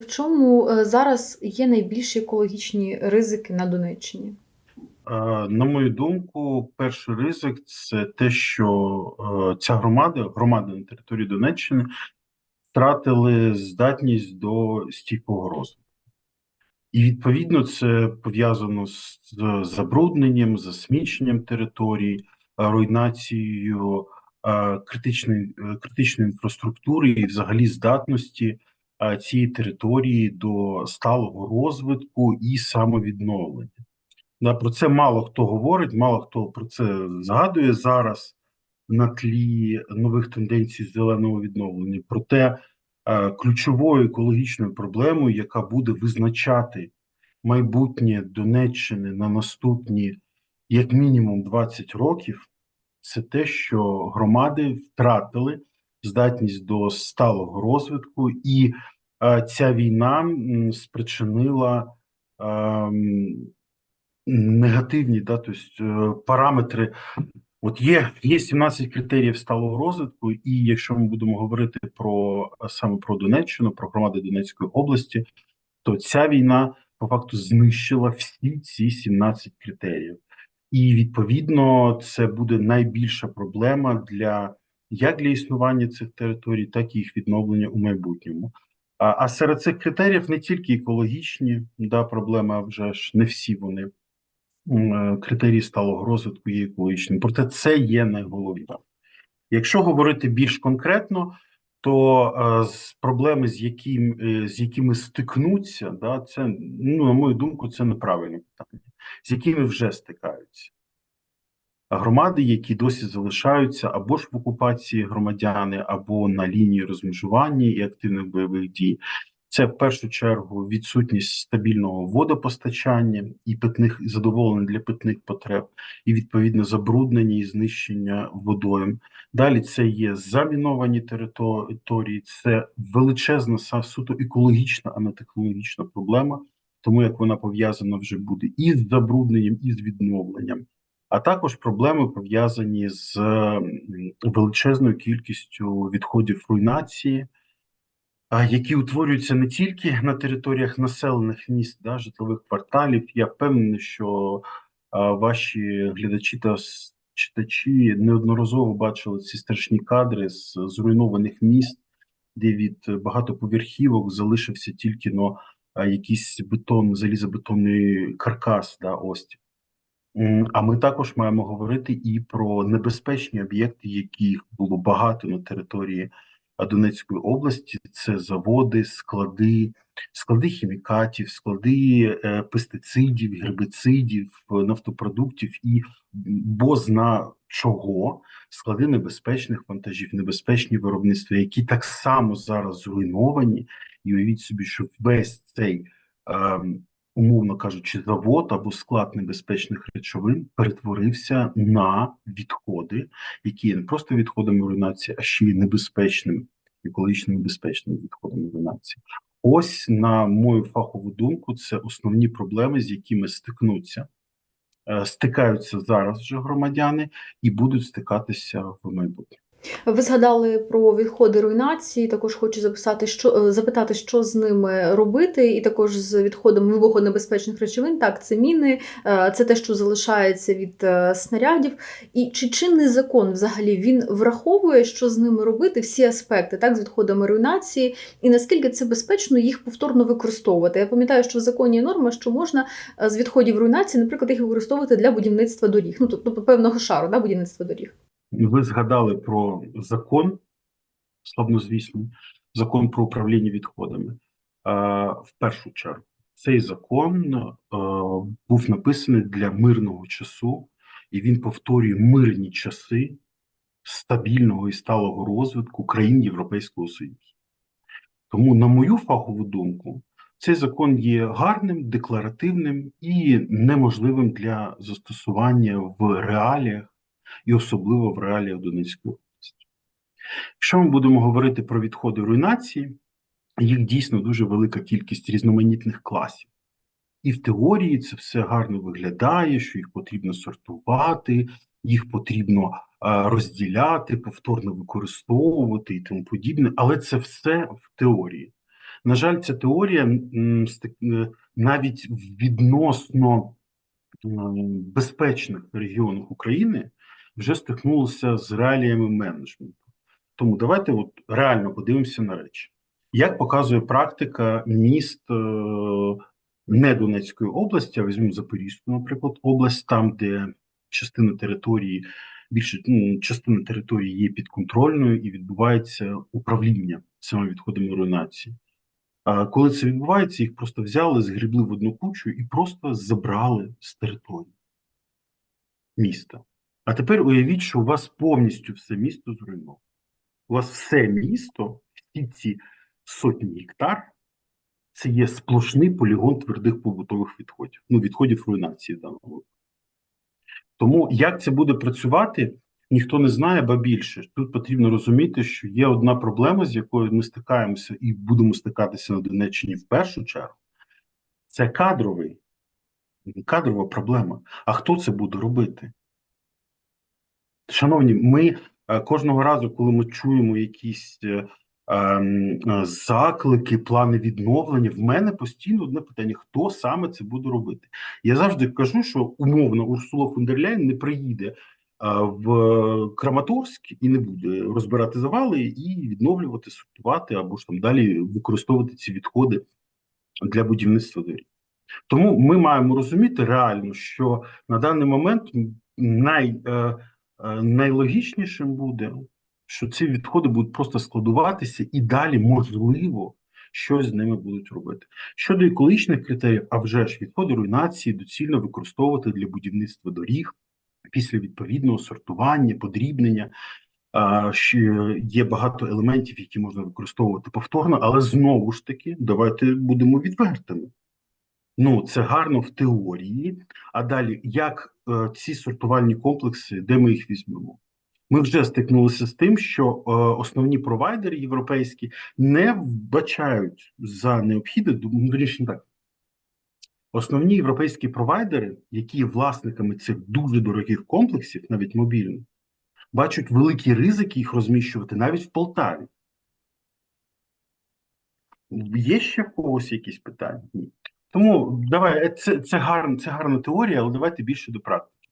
В чому е, зараз є найбільші екологічні ризики на Донеччині? Е, На мою думку, перший ризик це те, що е, ця громада, громади на території Донеччини втратили здатність до стійкого розвитку. І відповідно це пов'язано з забрудненням, засміченням територій, руйнацією критичної, критичної інфраструктури і взагалі здатності цієї території до сталого розвитку і самовідновлення. Про це мало хто говорить, мало хто про це згадує зараз на тлі нових тенденцій зеленого відновлення. Проте ключовою екологічною проблемою, яка буде визначати майбутнє Донеччини на наступні як мінімум 20 років, це те, що громади втратили здатність до сталого розвитку, і е, ця війна спричинила. ем, негативні, да, тобто параметри. От є, є 17 критеріїв сталого розвитку, і якщо ми будемо говорити про саме про Донеччину, про громади Донецької області, то ця війна по факту знищила всі ці 17 критеріїв, і відповідно це буде найбільша проблема для як для існування цих територій, так і їх відновлення у майбутньому. А, а серед цих критеріїв не тільки екологічні да, проблеми, вже ж не всі вони е, критерії сталого розвитку є екологічним. Проте це є найголовніше. Якщо говорити більш конкретно, то е, з проблеми, з яким, е, з якими стикнуться, да, це, ну, на мою думку, це неправильне питання, з якими вже стикаються. Громади, які досі залишаються або ж в окупації громадяни, або на лінії розмежування і активних бойових дій, це в першу чергу відсутність стабільного водопостачання і питних і задоволення для питних потреб, і відповідно забруднення і знищення водойм. Далі це є заміновані території, це величезна суто екологічна, а не технологічна проблема, тому як вона пов'язана вже буде і з забрудненням, і з відновленням. А також проблеми пов'язані з величезною кількістю відходів руйнації, які утворюються не тільки на територіях населених міст, да, житлових кварталів. Я впевнений, що ваші глядачі та читачі неодноразово бачили ці страшні кадри з зруйнованих міст, де від багатоповерхівок залишився тільки но якийсь бетон, залізобетонний каркас, да, ось. А ми також маємо говорити і про небезпечні об'єкти, яких було багато на території Донецької області. Це заводи, склади, склади хімікатів, склади е, пестицидів, гербицидів, е, нафтопродуктів і бозна чого склади небезпечних вантажів, небезпечні виробництва, які так само зараз зруйновані. І уявіть собі, що весь цей. Умовно кажучи, завод або склад небезпечних речовин перетворився на відходи, які є не просто відходами руйнації, а ще й небезпечними, екологічно небезпечними відходами руйнації. Ось, на мою фахову думку, це основні проблеми, з якими стикнуться, е, стикаються зараз вже громадяни і будуть стикатися в майбутньому. Ви згадали про відходи руйнації. Також хочу записати, що е, запитати, що з ними робити, і також з відходами вибухонебезпечних речовин. Так, це міни, е, це те, що залишається від е, снарядів. І чи чинний закон взагалі він враховує, що з ними робити, всі аспекти, так, з відходами руйнації, і наскільки це безпечно їх повторно використовувати? Я пам'ятаю, що в законі є норма, що можна з відходів руйнації, наприклад, їх використовувати для будівництва доріг, ну тобто певного шару, да, будівництва доріг. Ви згадали про закон, славнозвісний, закон про управління відходами. В першу чергу, цей закон е, був написаний для мирного часу, і він повторює мирні часи стабільного і сталого розвитку країн Європейського Союзу. Тому, на мою фахову думку, цей закон є гарним, декларативним і неможливим для застосування в реаліях і особливо в реаліях Донецької області. Якщо ми будемо говорити про відходи руйнації, їх дійсно дуже велика кількість різноманітних класів. І в теорії це все гарно виглядає, що їх потрібно сортувати, їх потрібно розділяти, повторно використовувати і тому подібне, але це все в теорії. На жаль, ця теорія е, навіть в відносно безпечних регіонах України вже стикнулася з реаліями менеджменту. Тому давайте от реально подивимося на речі. Як показує практика міст е, не Донецької області, а візьмемо Запорізьку, наприклад, область, там, де частина території, більше ну, частина території є підконтрольною і відбувається управління цими відходами руйнації. А коли це відбувається, їх просто взяли, згрібли в одну кучу і просто забрали з території міста. А тепер уявіть, що у вас повністю все місто зруйновано. У вас все місто, всі ці сотні гектар, це є сплошний полігон твердих побутових відходів, ну, відходів руйнації випадку. Тому як це буде працювати, ніхто не знає, ба більше. Тут потрібно розуміти, що є одна проблема, з якою ми стикаємося і будемо стикатися на Донеччині в першу чергу. Це кадровий, кадрова проблема. А хто це буде робити? Шановні, ми е, кожного разу, коли ми чуємо якісь е, ем, е, заклики, плани відновлення, в мене постійно одне питання: хто саме це буде робити? Я завжди кажу, що умовно Урсула фон дер Ляйн не приїде в Краматорськ і не буде розбирати завали і відновлювати, сортувати або ж там далі використовувати ці відходи для будівництва доріг. Тому ми маємо розуміти реально, що на даний момент най, найлогічнішим буде, що ці відходи будуть просто складуватися, і далі можливо щось з ними будуть робити. Щодо екологічних критеріїв, а вже ж відходи руйнації доцільно використовувати для будівництва доріг після відповідного сортування, подрібнення. А, є багато елементів, які можна використовувати повторно, але знову ж таки, давайте будемо відвертими. Ну, це гарно в теорії. А далі, як е, ці сортувальні комплекси, де ми їх візьмемо? Ми вже стикнулися з тим, що е, основні провайдери європейські не вбачають за необхідне, ну, вірніше, так. Основні європейські провайдери, які є власниками цих дуже дорогих комплексів, навіть мобільних, бачать великі ризики їх розміщувати навіть в Полтаві. Є ще в когось якісь питання? Ні. Тому давай е, це, це гарна, це гарна теорія, але давайте більше до практики.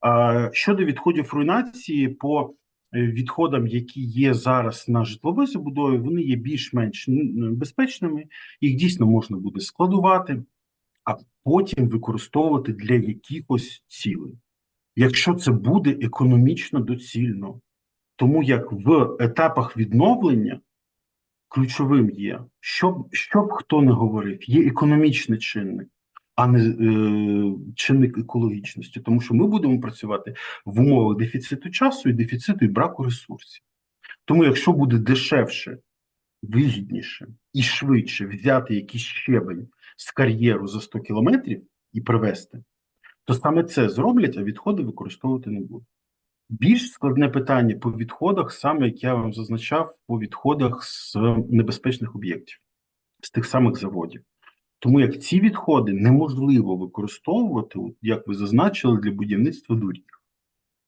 А, щодо відходів руйнації, по е, відходам, які є зараз на житловій забудові, вони є більш-менш безпечними. Їх дійсно можна буде складувати, а потім використовувати для якихось цілей, якщо це буде економічно доцільно. Тому як в етапах відновлення ключовим є, щоб, щоб хто не говорив, є економічний чинник, а не е, чинник екологічності. Тому що ми будемо працювати в умовах дефіциту часу і дефіциту і браку ресурсів. Тому, якщо буде дешевше, вигідніше і швидше взяти якийсь щебень з кар'єру за 100 кілометрів і привезти, то саме це зроблять, а відходи використовувати не будуть. Більш складне питання по відходах, саме як я вам зазначав, по відходах з небезпечних об'єктів, з тих самих заводів. Тому як ці відходи неможливо використовувати, як ви зазначили, для будівництва доріг,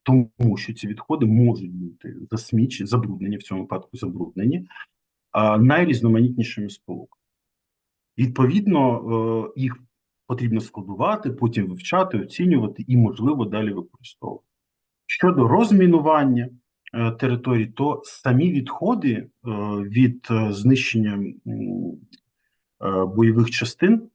тому що ці відходи можуть бути засмічені, забруднені в цьому випадку забруднені найрізноманітнішими сполуками. Відповідно, е, їх потрібно складувати, потім вивчати, оцінювати і, можливо, далі використовувати. Щодо розмінування е, територій, то самі відходи е, від е, знищення бойових частин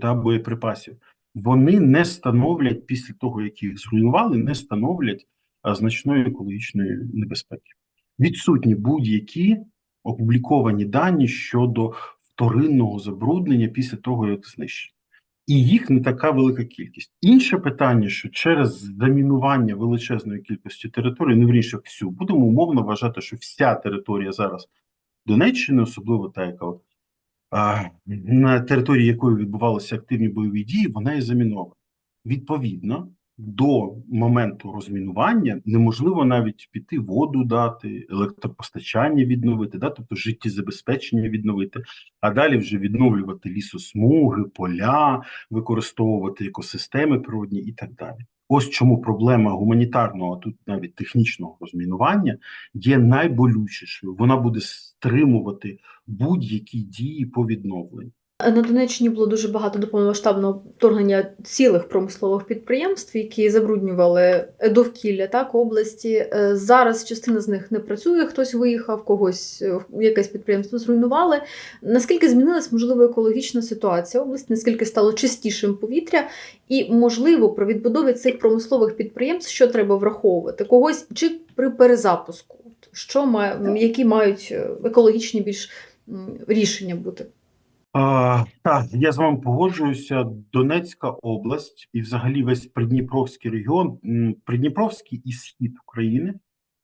та боєприпасів, вони не становлять після того, як їх зруйнували, не становлять значної екологічної небезпеки. Відсутні будь-які опубліковані дані щодо вторинного забруднення після того, як знищено. І їх не така велика кількість. Інше питання, що через замінування величезної кількості територій, не вріше всю, будемо умовно вважати, що вся територія зараз Донеччини, особливо та, яка на території якої відбувалися активні бойові дії, вона є замінована. Відповідно, до моменту розмінування неможливо навіть піти воду дати, електропостачання відновити, да, тобто життєзабезпечення відновити, а далі вже відновлювати лісосмуги, поля, використовувати екосистеми природні і так далі. Ось чому проблема гуманітарного, а тут навіть технічного розмінування є найболючішою. Вона буде стримувати будь-які дії по відновленню. На Донеччині було дуже багато до повномасштабного вторгнення цілих промислових підприємств, які забруднювали довкілля так області. Е, Зараз частина з них не працює, хтось виїхав, когось е, якесь підприємство зруйнували. Наскільки змінилась можливо екологічна ситуація області? Наскільки стало чистішим повітря? І можливо при відбудові цих промислових підприємств що треба враховувати? Когось чи при перезапуску? Що має які мають е, екологічні більш рішення бути? А, так, я з вами погоджуюся. Донецька область і взагалі весь Придніпровський регіон, Придніпровський і схід України,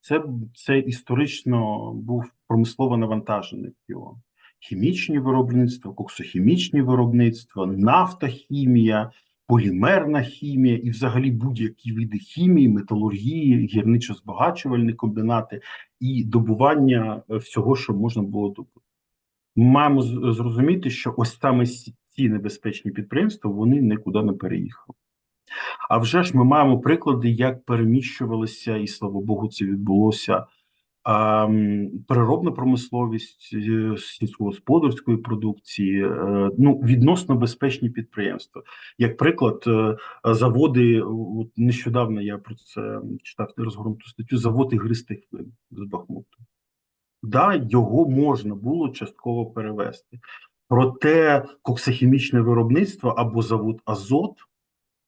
це, це історично був промислово навантажений регіон. Хімічні виробництва, коксохімічні виробництва, нафтохімія, полімерна хімія і взагалі будь-які види хімії, металургії, гірничо-збагачувальні комбінати і добування е, всього, що можна було добути. Маємо зрозуміти, що ось саме ці небезпечні підприємства вони нікуди не переїхали. А вже ж ми маємо приклади, як переміщувалися, і слава Богу, це відбулося. Переробна промисловість е, сільськогосподарської продукції, е, ну відносно безпечні підприємства. Як приклад, е, заводи, от нещодавно я про це читав розгорнуту статтю, завод ігристих вин з Бахмуту. Да, його можна було частково перевести. Проте коксохімічне виробництво або завод Азот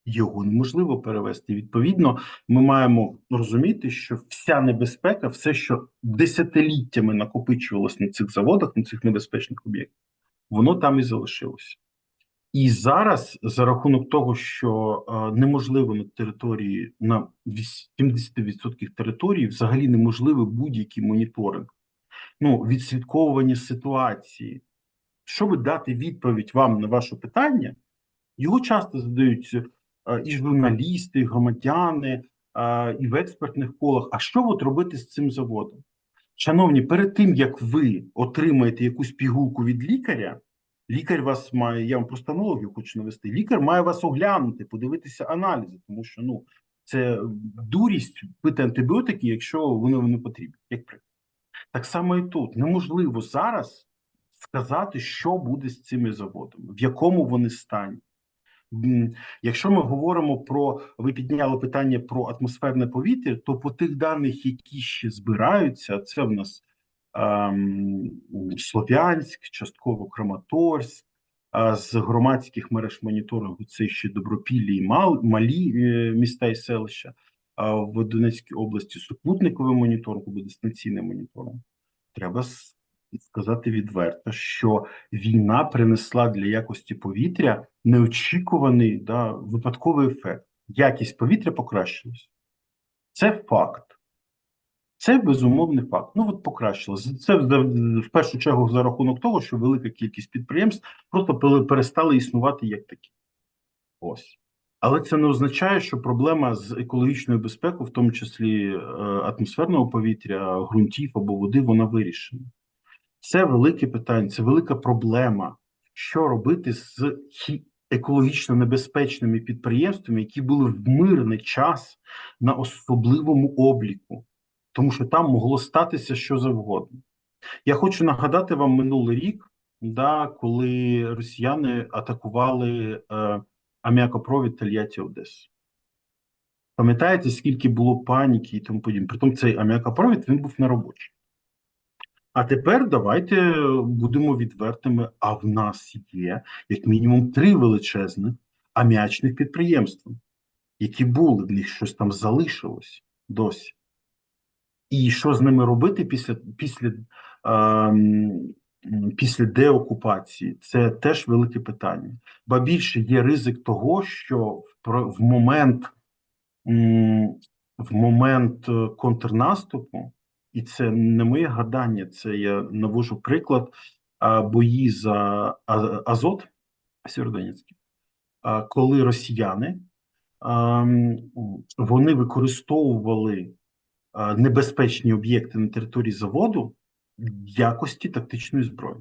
його неможливо перевести. Відповідно, ми маємо розуміти, що вся небезпека, все, що десятиліттями накопичувалось на цих заводах, на цих небезпечних об'єктах, воно там і залишилося. І зараз, за рахунок того, що е, неможливо на території на 70% території взагалі неможливий будь-який моніторинг, ну, відслідковування ситуації. Щоб дати відповідь вам на ваше питання, його часто задають е, і журналісти, і громадяни, е, і в експертних колах. А що от робити з цим заводом? Шановні, перед тим як ви отримаєте якусь пігулку від лікаря, лікар вас має, я вам просто аналогію хочу навести. Лікар має вас оглянути, подивитися аналізи, тому що ну це дурість пити антибіотики, якщо вони вони потрібні, як приклад. Так само і тут неможливо зараз сказати, що буде з цими заводами, в якому вони стані. Якщо ми говоримо про ви підняли питання про атмосферне повітря, то по тих даних, які ще збираються, це в нас ем, Слов'янськ, частково Краматорськ, а з громадських мереж моніторингу це ще Добропіллі і Мал, малі е, міста і селища. В Донецькій області супутниковий моніторинг, буде дистанційний моніторинг. Треба сказати відверто, що війна принесла для якості повітря неочікуваний да, випадковий ефект. Якість повітря покращилась. Це факт. Це безумовний факт. Ну от покращилось. Це в першу чергу за рахунок того, що велика кількість підприємств просто перестали існувати як такі. Ось. Але це не означає, що проблема з екологічною безпекою, в тому числі е, атмосферного повітря, ґрунтів або води, вона вирішена. Це велике питання, це велика проблема. Що робити з екологічно небезпечними підприємствами, які були в мирний час на особливому обліку, тому що там могло статися що завгодно. Я хочу нагадати вам минулий рік, да, коли росіяни атакували е, аміакопровід Тольятті Одесу. Пам'ятаєте, скільки було паніки і тому подібне? Притом цей аміакопровід він був неробочий. А тепер давайте будемо відвертими. А в нас є як мінімум три величезних аміачних підприємства, які були, в них щось там залишилось досі. І що з ними робити після, після, ем, після деокупації? Це теж велике питання. Ба більше є ризик того, що в, момент, в момент е, контрнаступу, і це не моє гадання, це я навожу приклад бої за Азот Сєвєродонецький, коли росіяни вони використовували небезпечні об'єкти на території заводу якості тактичної зброї.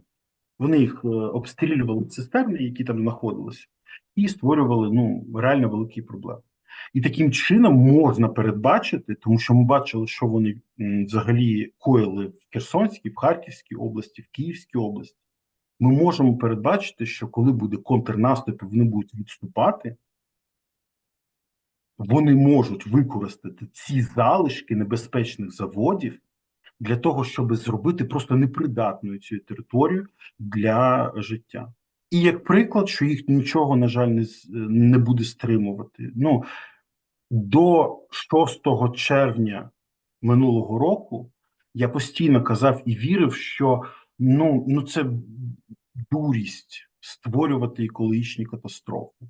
Вони їх е, обстрілювали цистерни, які там знаходилися, і створювали ну реально великі проблеми. І таким чином можна передбачити, тому що ми бачили, що вони взагалі коїли в Херсонській, в Харківській області, в Київській області. Ми можемо передбачити, що коли буде контрнаступ, вони будуть відступати, вони можуть використати ці залишки небезпечних заводів для того, щоб зробити просто непридатною цю територію для життя. І як приклад, що їх нічого, на жаль, не, не буде стримувати. Ну, до 6 червня минулого року я постійно казав і вірив, що ну, ну це дурість створювати екологічні катастрофи.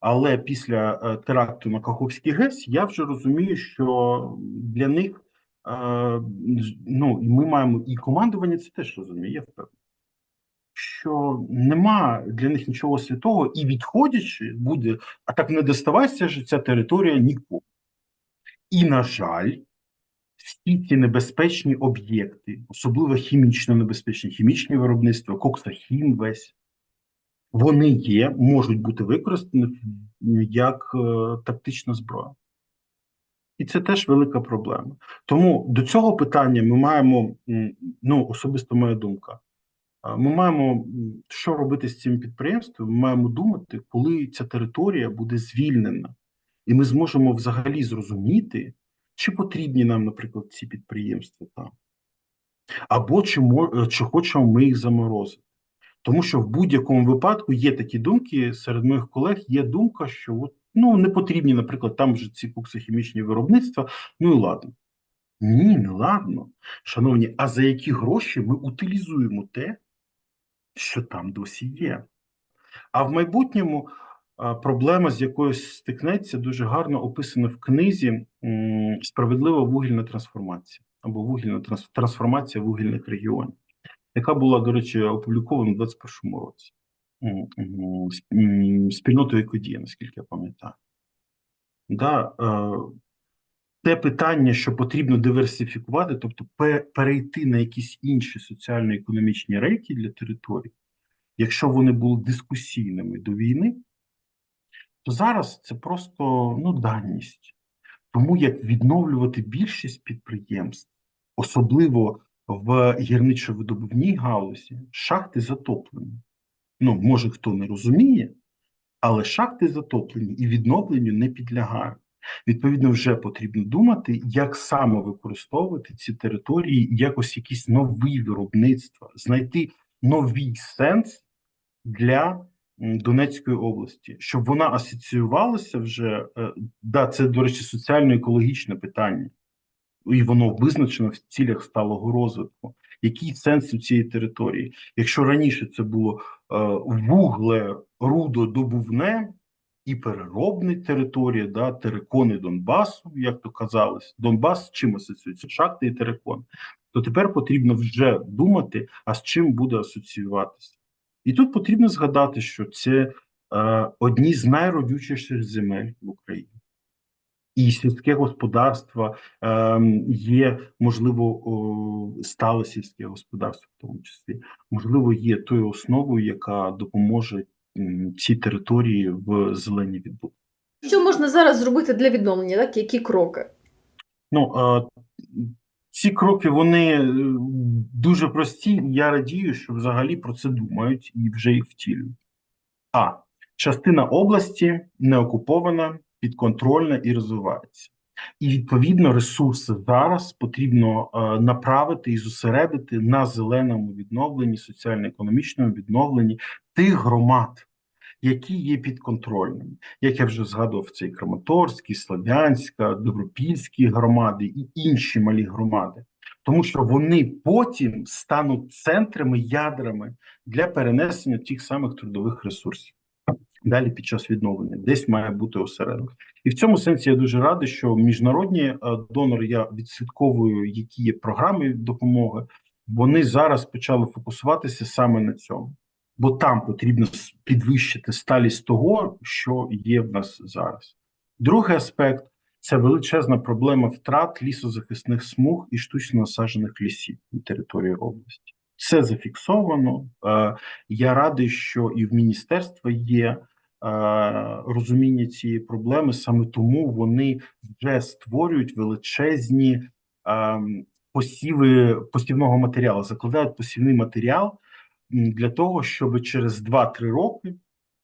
Але після е, теракту на Каховський ГЕС я вже розумію, що для них ну, і ми маємо і командування це теж розуміє, я впевнений, що нема для них нічого святого, і відходячи буде, а так не доставайся ж ця територія нікому. І, на жаль, всі ці небезпечні об'єкти, особливо хімічно небезпечні, хімічні виробництва, коксахім весь, вони є, можуть бути використані як е, тактична зброя. І це теж велика проблема. Тому до цього питання ми маємо, ну, особисто моя думка, ми маємо що робити з цим підприємством, ми маємо думати, коли ця територія буде звільнена, і ми зможемо взагалі зрозуміти, чи потрібні нам, наприклад, ці підприємства там, або чи, мо- чи хочемо ми їх заморозити. Тому що в будь-якому випадку є такі думки серед моїх колег. Є думка, що от, ну не потрібні, наприклад, там вже ці коксохімічні виробництва. Ну і ладно. Ні, не ладно. Шановні, а за які гроші ми утилізуємо те, що там досі є? А в майбутньому проблема, з якою стикнеться, дуже гарно описана в книзі Справедлива вугільна трансформація або вугільна трансформація вугільних регіонів яка була, до речі, опублікована у 2021 році спільнотою Екодія, наскільки я пам'ятаю. Да, е, те питання, що потрібно диверсифікувати, тобто перейти на якісь інші соціально-економічні рейки для територій, якщо вони були дискусійними до війни, то зараз це просто ну, даність. Тому як відновлювати більшість підприємств, особливо в гірничо-видобувній галузі, шахти затоплені. Ну, може, хто не розуміє, але шахти затоплені і відновленню не підлягають. Відповідно, вже потрібно думати, як саме використовувати ці території, якось якісь нові виробництва, знайти новий сенс для Донецької області, щоб вона асоціювалася вже. е, Да, це, до речі, соціально-екологічне питання, і воно визначено в цілях сталого розвитку. Який сенс у цієї території? Якщо раніше це було е, вугле, рудодобувне і переробна територія, да, терикони Донбасу, як то казалось, Донбас з чим асоціюється? Шахти і терикон. То тепер потрібно вже думати, а з чим буде асоціюватися. І тут потрібно згадати, що це е, одні з найродючіших земель в Україні. І сільське господарство е, є, можливо, о, стале сільське господарство, в тому числі, можливо, є тою основою, яка допоможе цій території в зеленій відбудові. Що можна зараз зробити для відновлення? Так, які кроки? Ну, ці кроки вони е, дуже прості. Я радію, що взагалі про це думають і вже їх втілюють. А частина області не окупована, підконтрольна і розвивається. І відповідно ресурси зараз потрібно е, направити і зосередити на зеленому відновленні, соціально-економічному відновленні тих громад, які є підконтрольними. Як я вже згадував, це і Краматорський, Слов'янська, Добропільські громади і інші малі громади, тому що вони потім стануть центрами, ядрами для перенесення тих самих трудових ресурсів. Далі під час відновлення десь має бути осередок, і в цьому сенсі я дуже радий, що міжнародні е, донори я відслідковую, які є програми допомоги. Вони зараз почали фокусуватися саме на цьому, бо там потрібно підвищити сталість того, що є в нас зараз. Другий аспект це величезна проблема втрат лісозахисних смуг і штучно насаджених лісів на території області. Це зафіксовано. Е, Я радий, що і в міністерства є розуміння цієї проблеми. Саме тому вони вже створюють величезні ем, посіви посівного матеріалу, закладають посівний матеріал для того, щоб через 2-3 роки.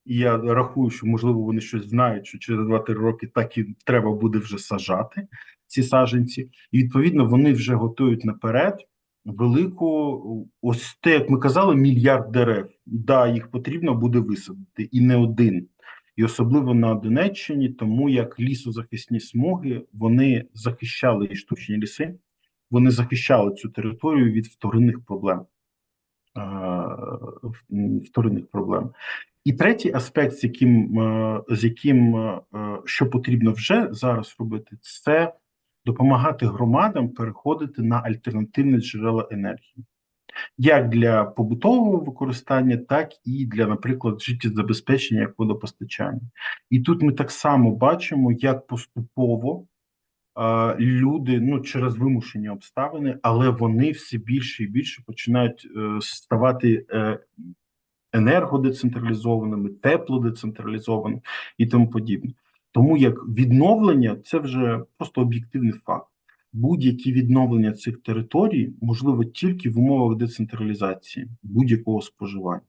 І я рахую, що можливо вони щось знають, що через 2-3 роки так і треба буде вже сажати ці саджанці, і відповідно вони вже готують наперед велику, ось те, як ми казали, мільярд дерев. Да, їх потрібно буде висадити, і не один. І особливо на Донеччині, тому як лісозахисні смуги вони захищали і штучні ліси, вони захищали цю територію від вторинних проблем. Вторинних проблем. І третій аспект, з яким, е, з яким е, е, що потрібно вже зараз робити, це допомагати громадам переходити на альтернативні джерела енергії, як для побутового використання, так і для, наприклад, життєзабезпечення як водопостачання. І тут ми так само бачимо, як поступово люди ну через вимушені обставини, але вони все більше і більше починають е, ставати е, енергодецентралізованими, теплодецентралізованими і тому подібне. Тому як відновлення це вже просто об'єктивний факт. Будь-які відновлення цих територій можливо тільки в умовах децентралізації будь-якого споживання.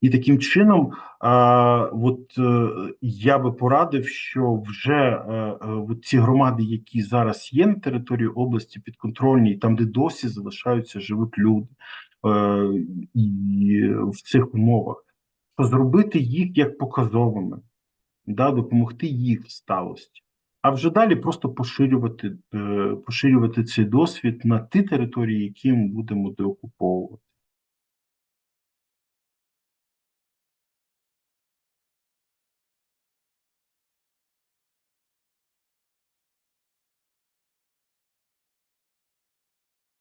І таким чином, а, от е, я би порадив, що вже е, е, от ці громади, які зараз є на території області підконтрольні, там, де досі залишаються живуть люди, і в цих умовах, то зробити їх як показовими, да, допомогти їх сталості. А вже далі просто поширювати, е, поширювати цей досвід на ті території, які ми будемо деокуповувати.